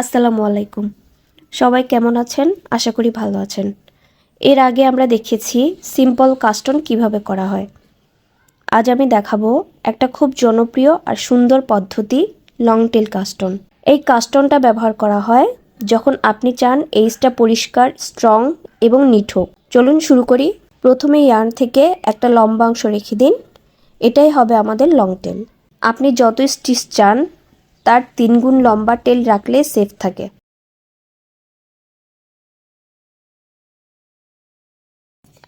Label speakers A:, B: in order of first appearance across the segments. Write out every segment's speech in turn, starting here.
A: আসসালামু আলাইকুম। সবাই কেমন আছেন? আশা করি ভালো আছেন। এর আগে আমরা দেখেছি সিম্পল কাস্টন কীভাবে করা হয়। আজ আমি দেখাবো একটা খুব জনপ্রিয় আর সুন্দর পদ্ধতি লং টেল কাস্টন এই কাস্টনটা ব্যবহার করা হয় যখন আপনি চান এইজটা পরিষ্কার, স্ট্রং এবং নিট হোক। চলুন শুরু করি। প্রথমে ইয়ার্ন থেকে একটা লম্বা অংশ রেখে দিন। এটাই হবে আমাদের লং টেল আপনি যত স্টিচ চান তার তিন গুণ লম্বা টেল রাখলে সেফ থাকে।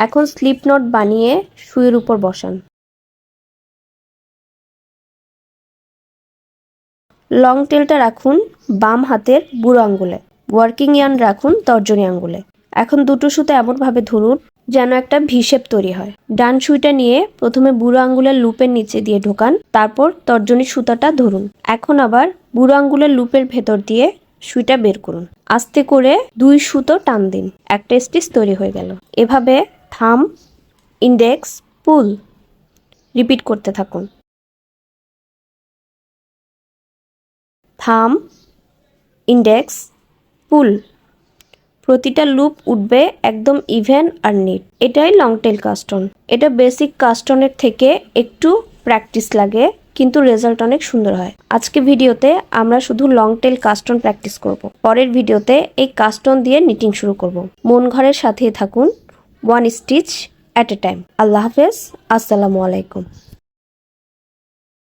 A: এখন স্লিপ নট বানিয়ে সুইয়ের উপর বসান। লং টেলটা রাখুন বাম হাতের বুড়ো আঙ্গুলে। ওয়ার্কিং ইয়ান রাখুন তর্জনী আঙ্গুলে। এখন দুটো সুতো এমনভাবে ধরুন যেন একটা ভিশেপ তৈরি হয়। ডান সুইটা নিয়ে প্রথমে বুড়ো আঙ্গুলের লুপের নিচে দিয়ে ঢোকান, তারপর তর্জনী সুতাটা ধরুন। এখন আবার বুড়ো আঙ্গুলের লুপের ভেতর দিয়ে সুইটা বের করুন। আস্তে করে দুই সুতো টান দিন। একটা স্টিচ তৈরি হয়ে গেল। এভাবে থাম, ইন্ডেক্স, পুল। রিপিট করতে থাকুন। থাম, ইন্ডেক্স, পুল। প্রতিটা লুপ উঠবে একদম ইভেন আর নিট এটাই লং টেল কাস্টন এটা বেসিক কাস্টনের থেকে একটু প্র্যাকটিস লাগে, কিন্তু রেজাল্ট অনেক সুন্দর হয়। আজকে ভিডিওতে আমরা শুধু লং টেল কাস্টন প্র্যাকটিস করব। পরের ভিডিওতে এই কাস্টন দিয়ে নিটিং শুরু করব। মন ঘরের সাথে থাকুন one stitch at a time আল্লাহ হাফেজ, আসসালামু আলাইকুম।